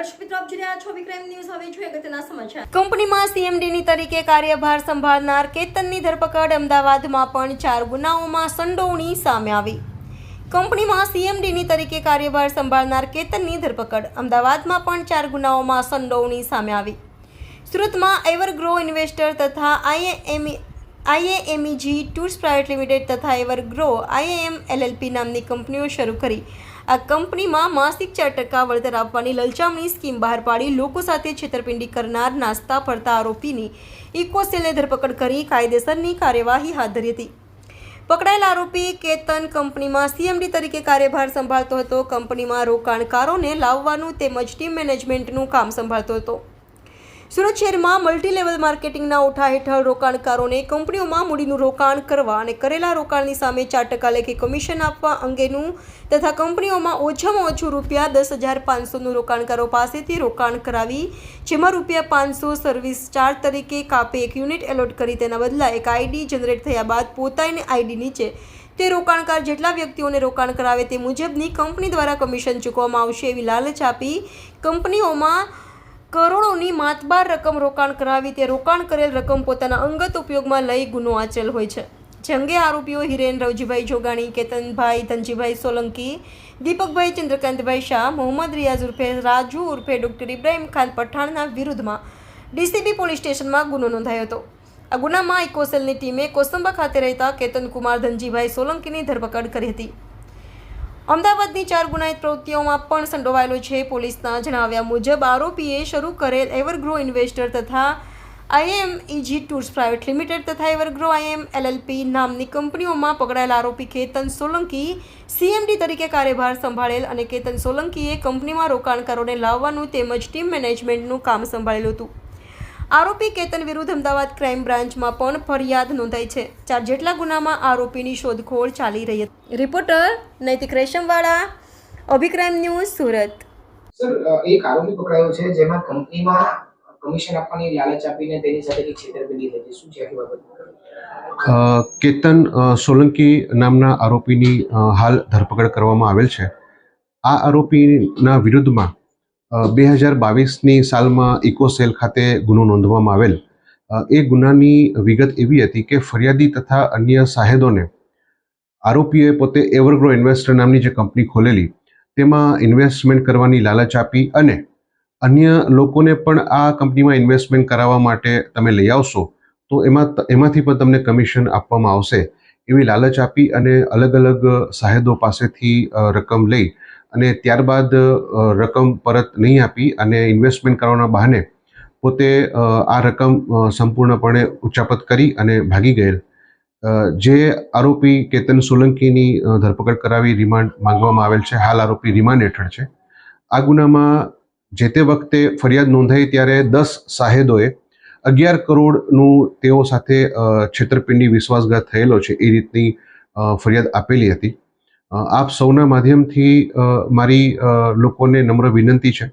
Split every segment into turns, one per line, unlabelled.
દર્શક
સીએમડીની તરીકે કાર્યભાર સંભાળનાર કેતનની ધરપકડ અમદાવાદમાં પણ ચાર ગુનાઓમાં સંડોવણી સામે આવી. કંપનીમાં સીએમડીની તરીકે કાર્યભાર સંભાળનાર કેતનની ધરપકડ અમદાવાદમાં પણ ચાર ગુનાઓમાં સંડોવણી સામે આવી. સુરતમાં એવરગ્રો ઇન્વેસ્ટર તથા IAM IAMEG tours private limited તથા એવર ગ્રો આઈએએમ એલએલપી નામની કંપનીઓ શરૂ કરી. આ કંપનીમાં માસિક ચાર ટકા વળતર આપવાની લલચામણી સ્કીમ બહાર પાડી લોકો સાથે છેતરપિંડી કરનાર નાસ્તા ફરતા આરોપીની ઇકોસેલને ધરપકડ કરી કાયદેસરની કાર્યવાહી હાથ ધરી હતી. પકડાયેલ આરોપી કેતન કંપનીમાં સીએમડી તરીકે કાર્યભાર સંભાળતો હતો. કંપનીમાં રોકાણકારોને લાવવાનું તેમજ ટીમ મેનેજમેન્ટનું કામ સંભાળતો હતો. સુરત શહેરમાં મલ્ટીલેવલ માર્કેટિંગના ઓઠા હેઠળ રોકાણકારોને કંપનીઓમાં મૂડીનું રોકાણ કરવા અને કરેલા રોકાણની સામે ચાર ટકા લેખે કમિશન આપવા અંગેનું તથા કંપનીઓમાં ઓછામાં ઓછું રૂપિયા દસ હજાર પાંચસોનું રોકાણકારો પાસેથી રોકાણ કરાવી, જેમાં રૂપિયા પાંચસો સર્વિસ ચાર્જ તરીકે કાપે એક યુનિટ એલોટ કરી તેના બદલા એક આઈડી જનરેટ થયા બાદ પોતાની આઈડી નીચે. તે રોકાણકાર જેટલા વ્યક્તિઓને રોકાણ કરાવે તે મુજબની કંપની દ્વારા કમિશન ચૂકવવામાં આવશે એવી લાલચ આપી કંપનીઓમાં કરોડોની માતબાર રકમ રોકાણ કરાવી તે રોકાણ કરેલ રકમ પોતાના અંગત ઉપયોગમાં લઈ ગુનો આચેલ હોય છે. જે આરોપીઓ હિરેન રવજીભાઈ જોગાણી, કેતનભાઈ ધનજીભાઈ સોલંકી, દીપકભાઈ ચંદ્રકાંતભાઈ શાહ, મોહમ્મદ રિયાઝ ઉર્ફે રાજુ ઉર્ફે ડોક્ટર ઇબ્રાહીમ ખાન પઠાણના વિરુદ્ધમાં ડીસીબી પોલીસ સ્ટેશનમાં ગુનો નોંધાયો હતો. આ ગુનામાં ઇકોસેલની ટીમે કોસંબા ખાતે રહેતા કેતનકુમાર ધનજીભાઈ સોલંકીની ધરપકડ કરી હતી. અમદાવાદની ચાર ગુનાહિત પ્રવૃત્તિઓમાં પણ સંડોવાયેલો છે. પોલીસના જણાવ્યા મુજબ આરોપીએ શરૂ કરેલ એવરગ્રો ઇન્વેસ્ટર તથા IM EG tours private limited તથા એવરગ્રો આઈએમ એલએલપી નામની કંપનીઓમાં પકડાયેલ આરોપી કેતન સોલંકી સીએમડી તરીકે કાર્યભાર સંભાળેલ અને કેતન સોલંકીએ કંપનીમાં રોકાણકારોને લાવવાનું તેમજ ટીમ મેનેજમેન્ટનું કામ સંભાળેલું હતું. આરોપી કેતન વિરુદ્ધ અમદાવાદ ક્રાઇમ બ્રાન્ચમાં પણ ફરિયાદ નોંધાઈ છે. ચાર જેટલા ગુનામાં આરોપીની શોધખોળ ચાલી રહી હતી. Reporter Naitik Reshamwala અભિક્રાઇમ news Surat.
Sir એક આરોપી પકડાયો છે જેમાં કંપનીમાં કમિશન આપવાની લાલચ આપીને તેની સાથે છેતરપિંડી થઈ શું છે આખી બાબત?
કેતન સોલંકી નામના આરોપીની હાલ ધરપકડ કરવામાં આવેલ છે. આ આરોપીના વિરુદ્ધમાં બે હજાર બાવીસની સાલમાં ઇકોસેલ ખાતે ગુનો નોંધવામાં આવેલ. એ ગુનાની વિગત એવી હતી કે ફરિયાદી તથા અન્ય સાહેદોને આરોપીએ પોતે એવરગ્રો ઇન્વેસ્ટર નામની જે કંપની ખોલેલી, તેમાં ઇન્વેસ્ટમેન્ટ કરવાની લાલચ આપી અને અન્ય લોકોને પણ આ કંપનીમાં ઇન્વેસ્ટમેન્ટ કરાવવા માટે તમે લઈ આવશો, તો એમાં એમાંથી પણ તમને કમિશન આપવામાં આવશે એવી લાલચ આપી અને અલગ અલગ સાહેદો પાસેથી રકમ લઈ અને ત્યારબાદ રકમ પરત નહીં આપી અને ઇન્વેસ્ટમેન્ટ કરવાના બહાને પોતે આ રકમ સંપૂર્ણપણે ઉચ્ચાપત કરી અને ભાગી ગયેલ. જે આરોપી કેતન સોલંકીની ધરપકડ કરાવી રિમાન્ડ માંગવામાં આવેલ છે, હાલ આરોપી રિમાન્ડ હેઠળ છે. આ ગુનામાં જે તે વખતે ફરિયાદ નોંધાઈ ત્યારે દસ સાહેદોએ અગિયાર કરોડનું તેઓ સાથે છેતરપિંડી વિશ્વાસઘાત થયેલો છે એ રીતની ફરિયાદ આપેલી હતી. આપ સૌના માધ્યમથી મારી લોકોને નમ્ર વિનંતી છે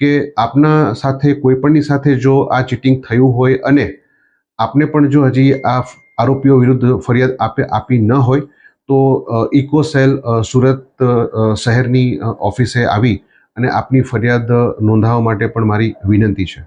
કે આપના સાથે, કોઈપણની સાથે જો આ ચીટિંગ થયું હોય અને આપને પણ જો હજી આ આરોપીઓ વિરુદ્ધ ફરિયાદ આપે, આપી ન હોય, તો ઇકો ઇકોસેલ સુરત શહેરની ઓફિસે આવી અને આપની ફરિયાદ નોંધાવવા માટે પણ મારી વિનંતી છે.